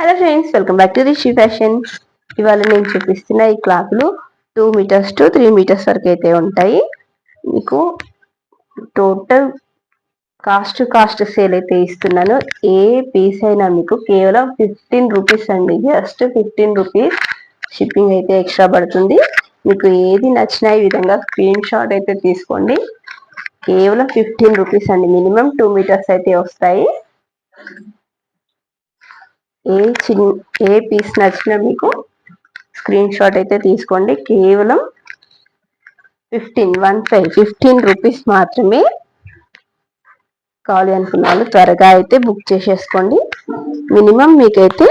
Hello friends welcome back to Rishi fashion ఇవాళ నేను చూపిస్తున్న ఈ క్లాత్లు two metres to three metres వరకు అయితే ఉంటాయి. మీకు టోటల్ కాస్ట్ కాస్ట్ సేల్ అయితే ఇస్తున్నాను. ఏ పీస్ అయినా మీకు కేవలం ఫిఫ్టీన్ రూపీస్ అండి. జస్ట్ ఫిఫ్టీన్ రూపీస్ షిప్పింగ్ అయితే ఎక్స్ట్రా పడుతుంది. మీకు ఏది నచ్చినా ఈ విధంగా స్క్రీన్ షాట్ అయితే తీసుకోండి. కేవలం ఫిఫ్టీన్ రూపీస్ అండి. మినిమం టూ మీటర్స్ అయితే వస్తాయి. ఏ చిన్ ఏ పీస్ నచ్చినా మీకు స్క్రీన్ షాట్ అయితే తీసుకోండి. కేవలం fifteen one five fifteen rupees మాత్రమే కావాలి అనుకున్న వాళ్ళు త్వరగా అయితే బుక్ చేసేసుకోండి. మినిమం మీకైతే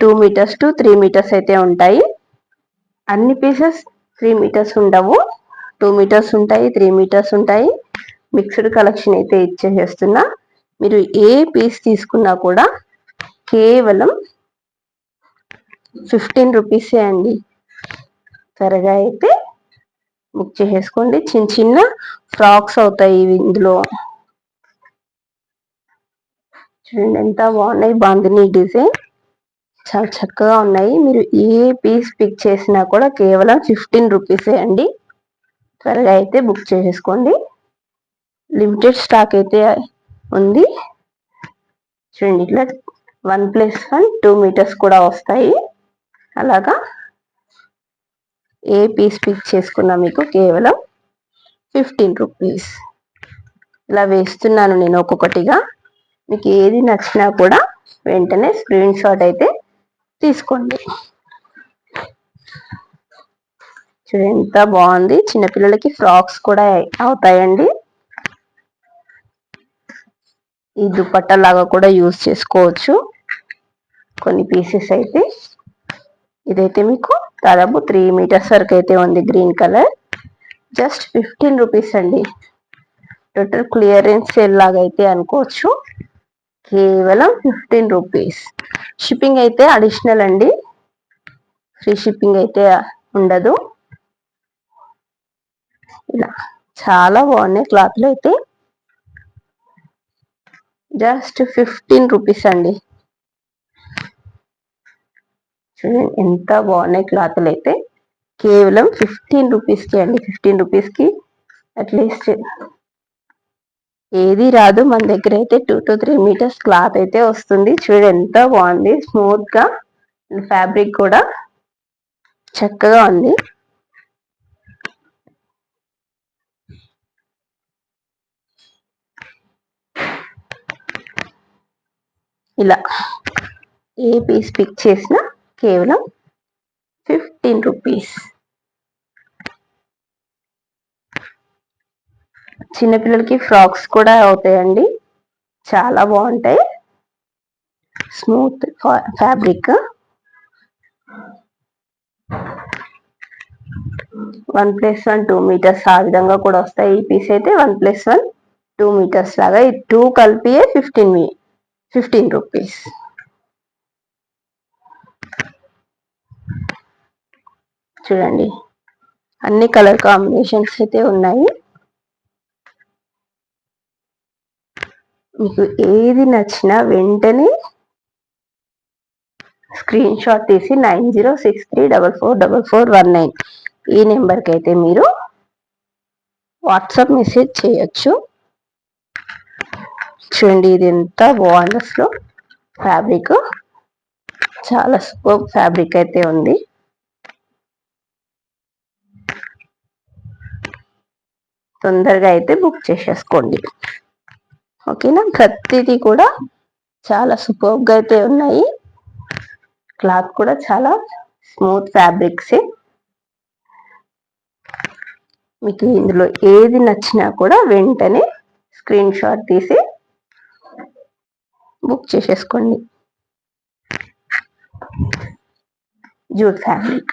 two metres to three metres అయితే ఉంటాయి. అన్ని పీసెస్ త్రీ మీటర్స్ ఉండవు. టూ మీటర్స్ ఉంటాయి త్రీ మీటర్స్ ఉంటాయి. మిక్స్డ్ కలెక్షన్ అయితే ఇచ్చేసేస్తున్నా. మీరు ఏ పీస్ తీసుకున్నా కూడా కేవలం ఫిఫ్టీన్ రూపీసే అండి. త్వరగా అయితే బుక్ చేసేసుకోండి చిన్న చిన్న ఫ్రాక్స్ అవుతాయి ఇందులో. చూడండి ఎంత బాగున్నాయి. బాందిని డిజైన్. చాలా చక్కగా ఉన్నాయి. మీరు ఏ పీస్ పిక్ చేసినా కూడా కేవలం ఫిఫ్టీన్ రూపీసే అండి. త్వరగా అయితే బుక్ చేసేసుకోండి లిమిటెడ్ స్టాక్ అయితే ఉంది. చూడండి ఇట్లా one plus one two metres కూడా వస్తాయి. అలాగా? ఏ పీస్ పిక్ చేసుకున్నా మీకు కేవలం ఫిఫ్టీన్ రూపీస్ ఇలా వేస్తున్నాను నేను ఒక్కొక్కటిగా. మీకు ఏది నచ్చినా కూడా వెంటనే స్క్రీన్ షాట్ అయితే తీసుకోండి. చూడండి ఎంత బాగుంది. చిన్నపిల్లలకి ఫ్రాక్స్ కూడా అవుతాయండి. ఈ దుపట్టా లాగా కూడా యూజ్ చేసుకోవచ్చు. కొన్ని పీసెస్ అయితే. ఇదైతే మీకు దాదాపు త్రీ మీటర్స్ వరకు అయితే ఉంది green colour just fifteen rupees అండి. టోటల్ క్లియరెన్స్ సేల్ లాగా అయితే అనుకోవచ్చు. కేవలం ఫిఫ్టీన్ రూపీస్ షిప్పింగ్ అయితే అడిషనల్ అండి. ఫ్రీ షిప్పింగ్ అయితే ఉండదు. ఇలా చాలా బాగున్నాయి క్లాత్లు అయితే. జస్ట్ ఫిఫ్టీన్ రూపీస్ అండి. చూడండి ఎంత బాగున్నాయి క్లాత్లు అయితే కేవలం ఫిఫ్టీన్ రూపీస్కి అండి. ఫిఫ్టీన్ రూపీస్కి అట్లీస్ట్ ఏది రాదు. మన దగ్గర అయితే two to three metres cloth అయితే వస్తుంది. చూడండి ఎంత బాగుంది. స్మూత్గా ఫ్యాబ్రిక్ కూడా చక్కగా ఉంది. ఇలా ఏ పీస్ పిక్ చేసినా కేవలం ఫిఫ్టీన్ రూపీస్. చిన్నపిల్లలకి ఫ్రాక్స్ కూడా అవుతాయండి. చాలా బాగుంటాయి. Smooth fabric. One plus one two metres ఆ విధంగా కూడా వస్తాయి. ఈ పీస్ అయితే one plus one two metres లాగా. ఈ టూ కలిపియే ఫిఫ్టీన్ ఫిఫ్టీన్ రూపీస్. చూడండి. అన్ని కలర్ కాంబినేషన్స్ అయితే ఉన్నాయి. మీకు ఏది నచ్చినా వెంటనే స్క్రీన్ షాట్ తీసి nine zero six three double four double four one nine ఈ నెంబర్కి అయితే మీరు వాట్సాప్ మెసేజ్ చేయొచ్చు. చూడండి ఇది ఎంత బాగుంది అసలు ఫ్యాబ్రిక్ చాలా సూపర్ ఫ్యాబ్రిక్ అయితే ఉంది. తొందరగా అయితే బుక్ చేసేసుకోండి. ఓకేనా? ప్రతిదీ కూడా చాలా సూపర్గా అయితే ఉన్నాయి. క్లాత్ కూడా చాలా స్మూత్ ఫ్యాబ్రిక్సే. మీకు ఇందులో ఏది నచ్చినా కూడా వెంటనే స్క్రీన్ షాట్ తీసి బుక్ చేసేసుకోండి. Jute fabric.